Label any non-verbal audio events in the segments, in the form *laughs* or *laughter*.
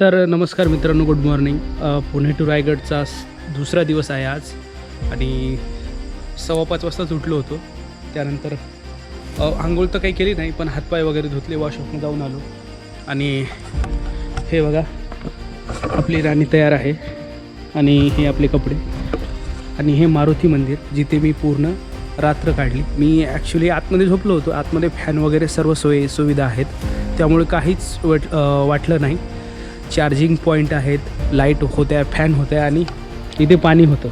तर नमस्कार मित्रांनो गुड मॉर्निंग पुणे टू रायगडचा दुसरा दिवस आहे आज. आणि सव्वा पाच वाजताच उठलो होतो. त्यानंतर आंघोळ तर काही केली नाही पण हातपाय वगैरे धुतले वॉशरूमला जाऊन आलो. आणि हे बघा आपली राणी तयार आहे. आणि हे आपले कपडे. आणि हे मारुती मंदिर जिथे मी पूर्ण रात्र काढली. मी ॲक्च्युली आतमध्ये झोपलो होतो. आतमध्ये फॅन वगैरे सर्व सोयी सुविधा आहेत. त्यामुळे काहीच वाट वाटलं नाही. चार्जिंग पॉईंट आहेत लाइट होत्या फॅन होत्या आणि इथे पाणी होतं.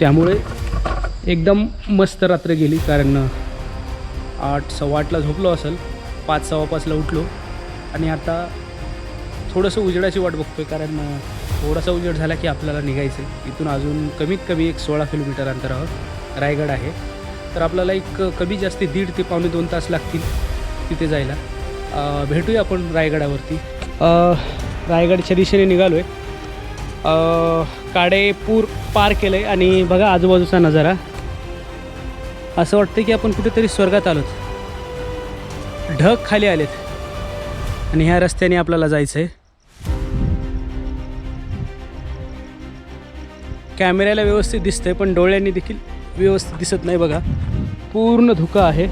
त्यामुळे एकदम मस्त रात्र गेली कारण आठ सव्वा आठला झोपलो असेल पाच सव्वा पाचला उठलो आणि आता थोडंसं उजेडाची वाट बघतोय कारण थोडासा उजेड झाला की आपल्याला निघायचं आहे इथून अजून कमीत कमी एक सोळा किलोमीटर अंतरावर रायगड आहे. तर आपल्याला एक कमी जास्ती दीड ते पावणे दोन तास लागतील तिथे जायला. भेटूया आपण रायगडावरती. रायगडच्या दिशेने निघालो आहे काडेपूर पार केलं आहे आणि बघा आजूबाजूचा नजारा. असं वाटतं की आपण कुठेतरी स्वर्गात आलोत. ढग खाली आलेत. आणि ह्या रस्त्याने आपल्याला जायचं आहे कॅमेऱ्याला व्यवस्थित दिसतंय पण डोळ्यांनी देखील व्यवस्थित दिसत नाही बघा. पूर्ण धुकं आहे.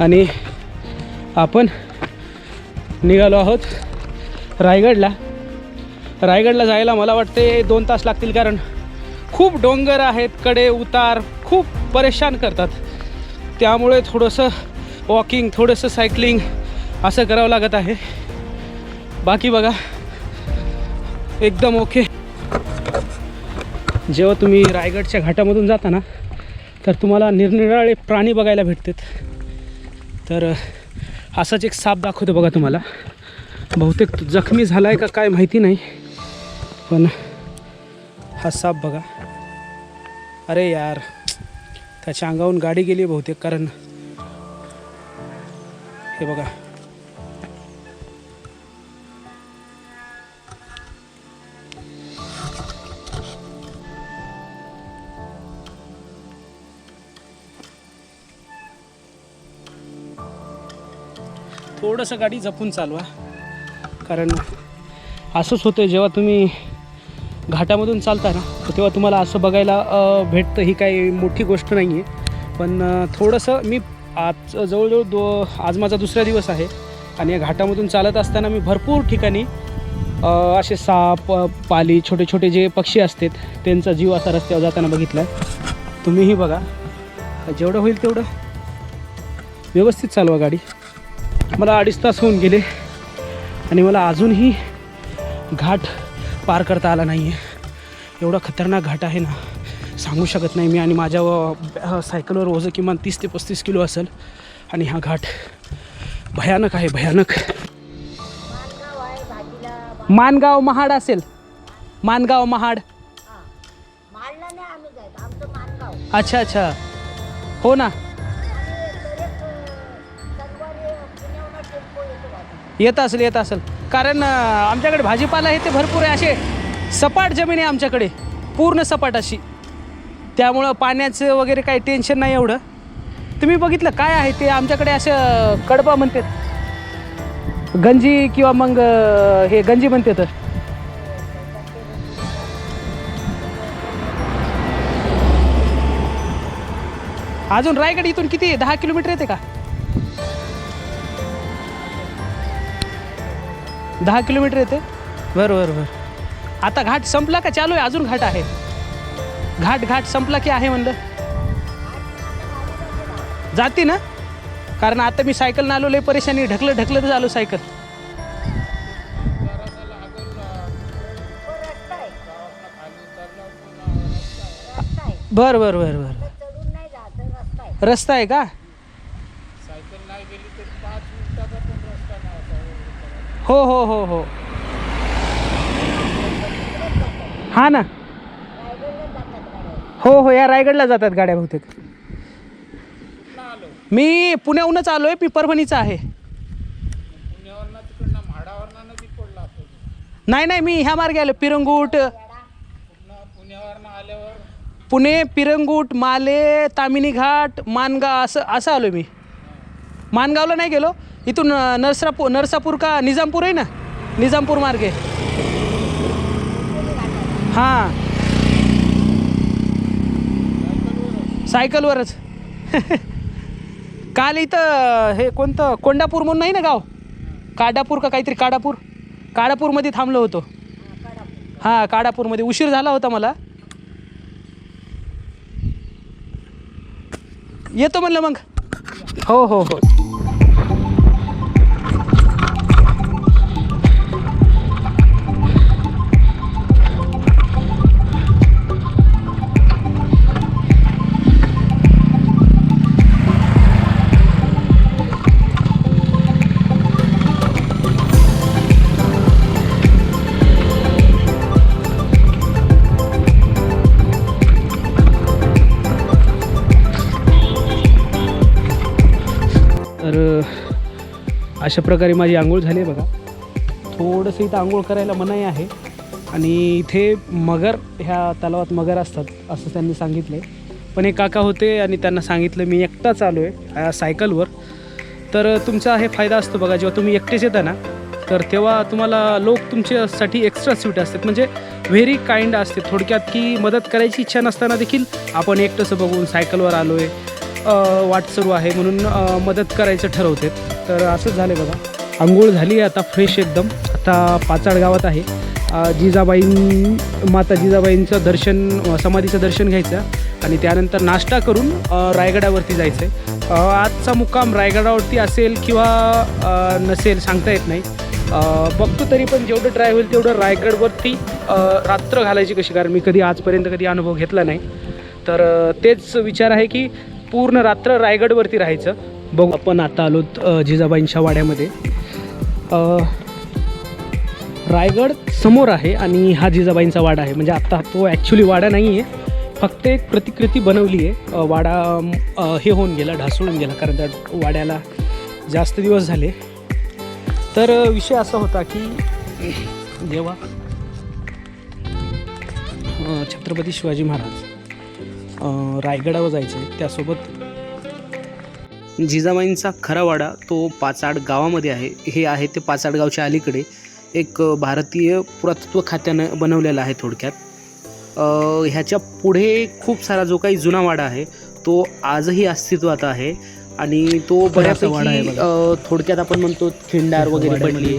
आणि आपण निघालो आहोत. रायगडला. रायगडला जायला मला वाटते दोन तास लागतील कारण खूप डोंगर आहेत कडे उतार खूप परेशान करतात. त्यामुळे थोडंसं वॉकिंग थोडंसं सायकलिंग असं करावं लागत आहे. बाकी बघा एकदम ओके जेव्हा तुम्ही रायगडच्या घाटामधून जाता ना तर तुम्हाला निरनिराळे प्राणी बघायला भेटतात. तर असंच असाच एक साप दाखवतो बघा तुम्हाला. बहुतेक जखमी झाला आहे का काय माहिती नाही पण हा साप बघा. अरे यार त्याच्या अंगावून गाडी गेली आहे बहुतेक कारण हे बघा. थोडंसं गाडी जपून चालवा. कारण असंच होतं जेव्हा तुम्ही घाटामधून चालता ना तेव्हा तुम्हाला असं बघायला भेटतं ही काही मोठी गोष्ट नाही आहे पण थोडंसं मी आज जवळजवळ दो आज माझा दुसरा दिवस आहे आणि या घाटामधून चालत असताना मी भरपूर ठिकाणी असे साप पाली छोटे छोटे जे पक्षी असतात त्यांचा जीव असा रस्त्यावर जाताना बघितला तुम्हीही बघा. जेवढं होईल तेवढं व्यवस्थित चालवा गाडी. मला अडीच तास होऊन गेले. आणि मला अजूनही घाट पार करता आला नाही आहे एवढा खतरनाक घाट आहे ना सांगू शकत नाही मी. आणि माझ्या सायकलवर ओझं किमान तीस ते पस्तीस किलो असेल. आणि हा घाट भयानक आहे भयानक. मानगाव महाड असेल. मानगाव महाड. अच्छा अच्छा. हो ना. येत असेल येत असेल. कारण आमच्याकडे भाजीपाला आहे ते भरपूर आहे. असे सपाट जमीन आहे आमच्याकडे. पूर्ण सपाट अशी. त्यामुळं पाण्याचं वगैरे काही टेन्शन नाही एवढं. तुम्ही बघितलं काय आहे ते? आमच्याकडे असं कडबा म्हणतात. गंजी किंवा मग हे गंजी म्हणते तर अजून रायगड इथून किती? दहा किलोमीटर येते का? दहा किलोमीटर येते? बरं बरं बरं आता घाट संपला का? चालू आहे अजून घाट आहे. घाट घाट संपला की आहे म्हणलं? जाते ना? कारण आता मी सायकल आलो लय परेशानी ढकलत ढकलतच आलो सायकल. बरं बरं बरं बरं. तर रस्ता आहे का? हो हो हो हो. हा ना. हो हो या रायगडला जातात गाड्या बहुतेक. मी पुण्याहूनच आलोय मी परभणीचा आहे. नाही नाही मी ह्या मार्गे आलो पिरंगूट. पुणे पिरंगूट माले तामिनी घाट मानगाव असं असं आलो मी. मानगावला नाही गेलो. इथून नरसापूर नरसापूर का? निजामपूर आहे ना? निजामपूर मार्गे. हां. सायकलवरच. *laughs* काल इथं हे कोणतं? कोंडापूर म्हणून नाही ना गाव? काडापूर का काहीतरी काडापूर? काडापूरमध्ये थांबलो होतो. हां काडापूरमध्ये. उशीर झाला होता मला. येतो म्हणलं मग. हो हो हो. अशा प्रकारे माझी आंघोळ झाली आहे बघा. थोडंसं इथं आंघोळ करायला मनाई आहे. आणि इथे मगर ह्या तलावात मगर असतात असं त्यांनी सांगितलं पण एक काका होते आणि त्यांना सांगितलं मी एकटाच आलो आहे सायकलवर. तर तुमचा हे फायदा असतो बघा जेव्हा तुम्ही एकटेच येता ना तर तेव्हा तुम्हाला लोक तुमच्यासाठी एक्स्ट्रा स्वीट असतात. म्हणजे व्हेरी काइंड असते. थोडक्यात की मदत करायची इच्छा नसताना देखील आपण एकटंसं बघून सायकलवर आलो आहे वाट सुरू आहे म्हणून मदत करायचं ठरवते तर असंच झालं आहे बघा. आंघोळ झाली आहे आता फ्रेश एकदम. आता पाचाड गावात आहे. जिजाबाईं माता जिजाबाईंचं दर्शन समाधीचं दर्शन घ्यायचं आणि त्यानंतर नाश्ता करून रायगडावरती जायचं आहे आजचा मुक्काम रायगडावरती असेल किंवा नसेल सांगता येत नाही. बघतो तरी पण जेवढं ट्राय होईल तेवढं रायगडवरती रात्र घालायची कशी? कारण मी कधी आजपर्यंत कधी अनुभव घेतला नाही. तर तेच विचार आहे की पूर्ण रात्र रायगडवरती राहायचं. बघू. आपण आता आलो जिजाबाईंच्या वाड्यामध्ये. रायगड समोर आहे आणि हा जिजाबाईंचा वाडा आहे. म्हणजे आत्ता तो ॲक्च्युली वाडा नाही आहे फक्त एक प्रतिकृती बनवली आहे. वाडा हे होऊन गेला ढासळून गेला कारण त्या वाड्याला जास्त दिवस झाले. तर विषय असा होता की जेव्हा छत्रपती शिवाजी महाराज रायगडावर जायचे त्यासोबत जिजाबाईंचा खरा वाडा तो पाचाड गावामध्ये आहे. हे आहे ते पाचाड गावच्या अलीकडे एक भारतीय पुरातत्व खात्यानं बनवलेला आहे थोडक्यात. ह्याच्या पुढे खूप सारा जो काही जुना वाडा आहे तो आजही अस्तित्वात आहे आणि तो वाडा आहे बऱ्यापैकी थोडक्यात आपण म्हणतो खिंडार वगैरे पडली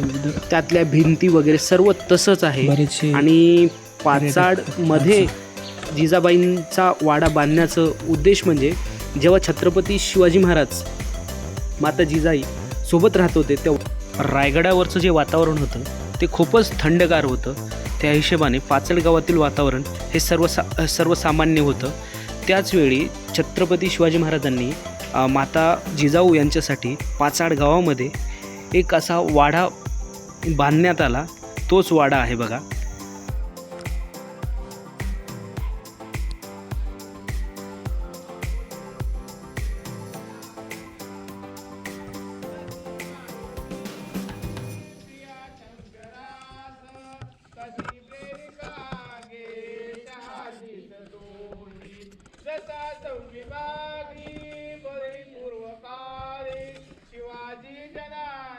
त्यातल्या भिंती वगैरे सर्व तसंच आहे. आणि पाचाडमध्ये जिजाबाईंचा वाडा बांधण्याचं उद्देश म्हणजे जेव्हा छत्रपती शिवाजी महाराज माता जिजाई सोबत राहत होते तेव्हा रायगडावरचं जे वातावरण होतं ते खूपच थंडगार होतं. त्या हिशोबाने पाचड गावातील वातावरण हे सर्वसा सर्वसामान्य होतं. त्याचवेळी छत्रपती शिवाजी महाराजांनी माता जिजाऊ यांच्यासाठी पाचाड गावामध्ये एक असा वाडा बांधण्यात आला. तोच वाडा आहे बघा. जसा चौकीबागी बळी पूर्वकाळी शिवाजी जनांच्या